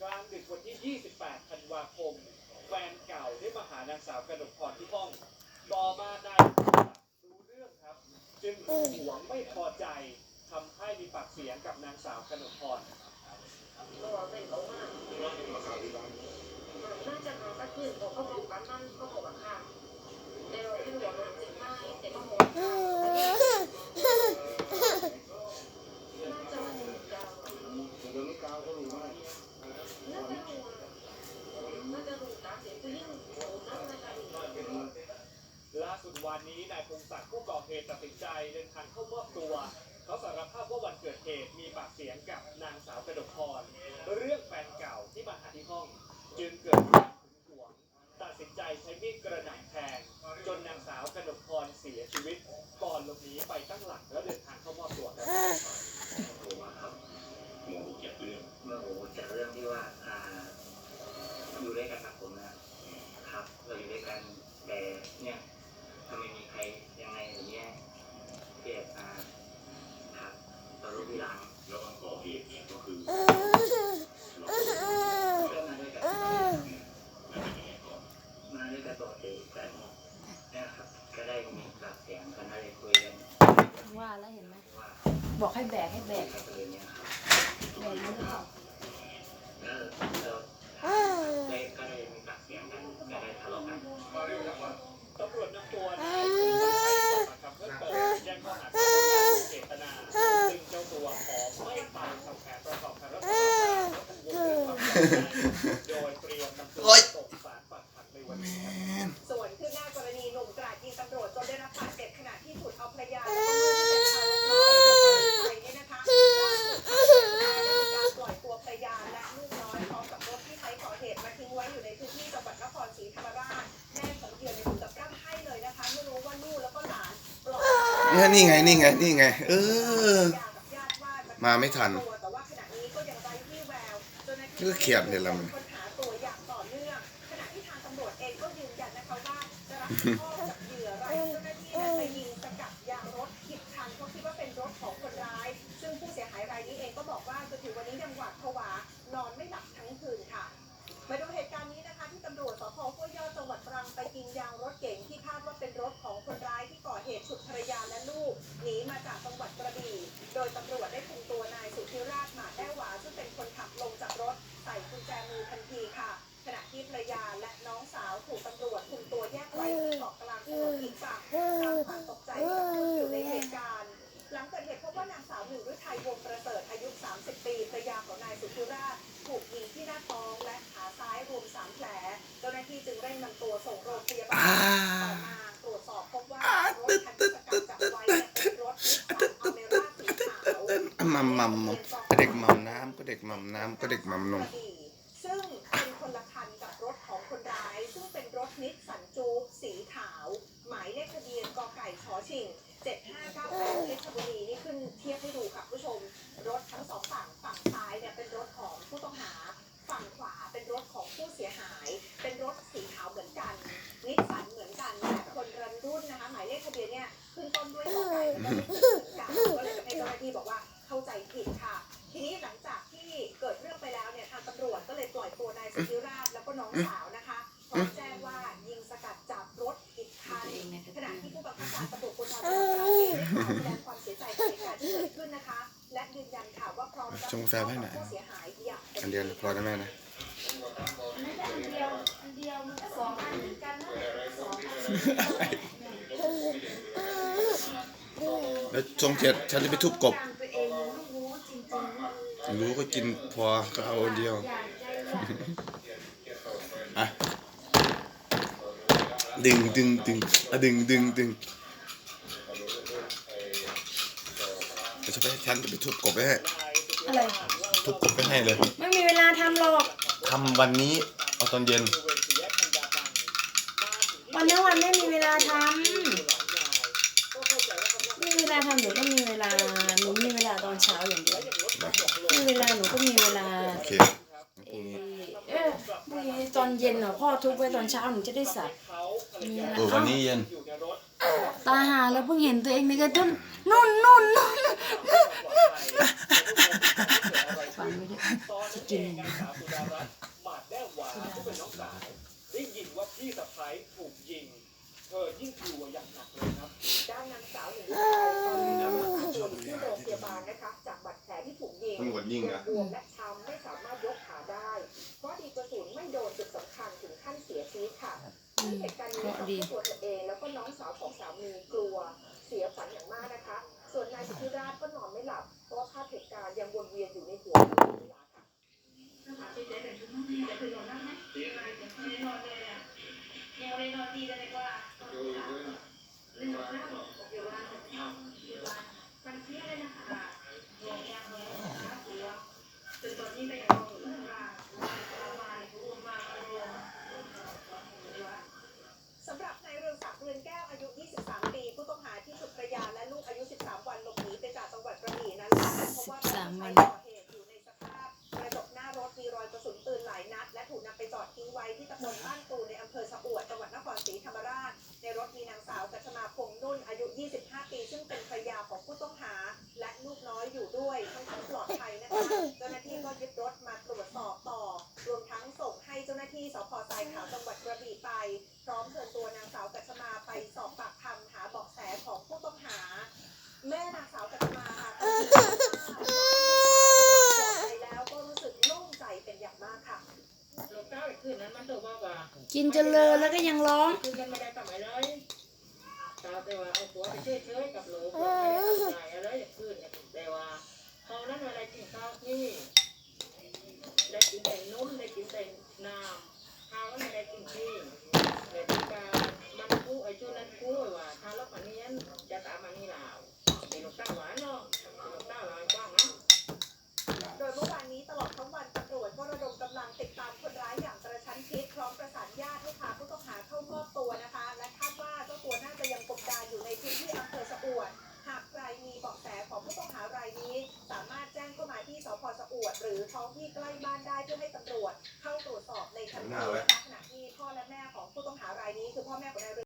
กลางดึกวันที่ 28 ธันวาคม แฟนเก่าได้มาหานางสาวกระดกพรที่ห้อง ต่อมานายรู้เรื่องครับ จึงหวงไม่พอใจทำให้มีปากเสียงกับนางสาวกระดกพร ก็เป็นเขามากน่าจะมาสักคืนผมก็บอกบ้านมันก็บอกว่าค่ะแต่เราที่หัวมันจิตไม่แต่ก็หัวน่าจะมันยาว เดี๋ยวนี้กาวก็รู้มาก น่าจะรู้น่าจะรู้ตามเสียงผู้หญิงโอ้น่าจะรู้ ล่าสุดวันนี้นายพงศักดิ์ผู้ก่อเหตุตัดสินใจเดินทางเข้ามอบตัว เขาสารภาพว่าวันเกิดเหตุมีปากเสียงกับนางสาวกระดกพรเรื่องแฟนเก่าที่มาหาที่ห้อง จึงเกิดความหึงหวง ตัดสินใจใช้มีดกระหน่ำแทงจนนางสาวกระดกพรเสียชีวิต ก่อนหลบหนีไปตั้งหลักแล้วเดินทางเข้ามอบตัวครับ โทรมาครับโมโหเก็บเรื่อง เมื่อโอ้จากเรื่องที่ว่าอ่าอยู่ด้วยกันกับผมนะครับเราอยู่ด้วยกันแต่เนี่ยถ้าไม่มีใครยังไงอย่างเงี้ยเกียดอ่าครับเรารู้ทีหลัง แล้ววันก่อเหตุเนี่ยก็คือเรา ก็มาด้วยกัน แล้วเป็นยังไงก่อน มาด้วยกันปกติกันเนี่ยครับก็ได้มีปากเสียงกันอะไรคุยกัน ว่าแล้วเห็นไหมบอกให้แบกให้แบกใครเป็นเนี่ยครับแบกมันหรือเปล่า นี่ไงนี่ไงนี่ไง เออ มาไม่ทันก็เจ้าหน้าที่ก็เขียนเนี่ยละมัน สุธิราชถูกยิงที่หน้าท้องและขาซ้ายรวม3แผลเจ้าหน้าที่จึงเร่งนำตัวส่งโรงพยาบาลต่อมาตรวจสอบพบว่ารถคันที่สกัดจับไว้เป็นรถนิสสันอเมร่าสีขาวมัมมัมก็เด็กมัมน้ำก็เด็กมัมน้ำก็เด็กมัมนมซึ่งเป็นคนละคันกับรถของคนร้าย ซึ่งเป็นรถนิสสันจู๊สีขาว หมายเลขทะเบียนกไก่ชอชิง7598เพชรบุรีนี่ขึ้นเทียบให้ดูค่ะผู้ชม เข้าใจผิดค่ะ ทีนี้หลังจากที่เกิดเรื่องไปแล้วเนี่ยทางตำรวจก็เลยปล่อยตัวนายสุธิราชแล้วก็น้องสาวนะคะพร้อมแจ้งว่ายิงสกัดจับรถอีกคันขณะที่ผู้บังคับการตำรวจภูธรจังหวัดตรังเองได้ขอแสดงความเสียใจกับเหตุการณ์ที่เกิดขึ้นนะคะ และยืนยันค่ะว่าพร้อมรับชงกาแฟให้หน่อยผู้เสียหายอย่างต็มอันเดียวพอนะแม่นะไม่ได้อันเดียวอันเดียวมันก็สองอันเหมือนกันนะสองอันแล้วชงเจ็ดฉันจะไปทุบกบ ตัวเองไม่รู้จริงๆ รู้ก็กินพอก็เอาอันเดียวอยากใจอยากอะดึงดึงดึงอะดึงดึงดึงเดี๋ยวฉันไปฉันจะไปทุบกบไปให้อะไร ทุบกบไปให้เลยไม่มีเวลาทำหรอกทำวันนี้เอาตอนเย็นวันนี้วันไม่มีเวลาทำไม่มีเวลาทำหนูก็มีเวลาหนูมีเวลาตอนเช้าอย่างเดียวมี เวลาหนูก็มีเวลาโอเคพรุ่งนี้เออพรุ่งนี้ตอนเย็นเหรอพ่อทุบไว้ตอนเช้าหนูจะได้สับมีเวลาเออวันนี้เย็นตาหาแล้วเพิ่งเห็นตัวเองในกระตุ้นนุ่นนุ่นนุ่นฟังไม่ได้ตอนนั้นเองนางสาวสุดารัตน์หมาดแด้หวาผู้เป็นน้องสาวได้ยินว่าพี่สะพ้ายถูกยิงเธอยิ่งกลัวอย่างหนักเลยครับ ด้านนางสาวหนึ่งรายตอนนี้นำรักษาตัวอยู่ที่โรงพยาบาลนะคะ จากบาดแผลที่ถูกยิงตำรวจยิงยัอะบวมและช้ำไม่สามารถยกขาได้ เพราะดีกระสุนไม่โดนจุดสำคัญถึงขั้นเสียชีวิตค่ะอืมเหตุการณ์นี้เพราะทำดีให้ตัวเธอเองแล้วก็น้องสาวของสามีกลัวเสียฝันอย่างมากนะคะ ส่วนนายสิทธิราชก็นอนไม่หลับ เพราะว่าภาพเหตุการณ์ยังวนเวียนอยู่ในหัวตลอดเวลาค่ะสำหรับนายเรืองศักดิ์เรือนแก้วอายุ 23 ปี ผู้ต้องหาที่สุดระยาและลูกอายุ 13 วันหลบหนีไปจากจังหวัดกระบี่นั้นพบว่ารถ 13วั ใช้ น ก่อเหตุอยู่ในสภาพกระจกหน้ารถมีรอยกระสุนปืนหลายนัด และถูกนำไปจอดทิ้งไว้ที่ตำบลบ้านตูในอำเภอสะอวดจังหวัดนครศรีธรรมราช ในรถมีนางสาวกัชมาพงษ์นุ่นอายุ 25 ปี ซึ่งเป็นภรรยาของผู้ต้องหา และลูกน้อยอยู่ด้วยทั้งคู่ ปลอดภัยนะคะเจ้าหน้าที่ก็ยึดรถมาตรวจสอบต่อ รวมทั้งส่งให้เจ้าหน้าที่สพทรายขาวจังหวัดกระบี่ไป พร้อมเชิญตัวนางสาวกัชมาไปสอบปากคำหาเบาะแสของผู้ต้องหา แม่นางสาวกัชมาค่ะก็ยืนยันว่าไปแล้วก็รู้สึกโล่งใจเป็นอย่างมากค่ะลูกเต้าอีกคืนนั้นมันถูกว่าว่ากินจนเลอแล้วก็ยังร้อง คืนกันไม่ได้ทำอะไรเลยตาแต่ว่าเอาตัวไปเฉยๆกับลูกไม่ได้ท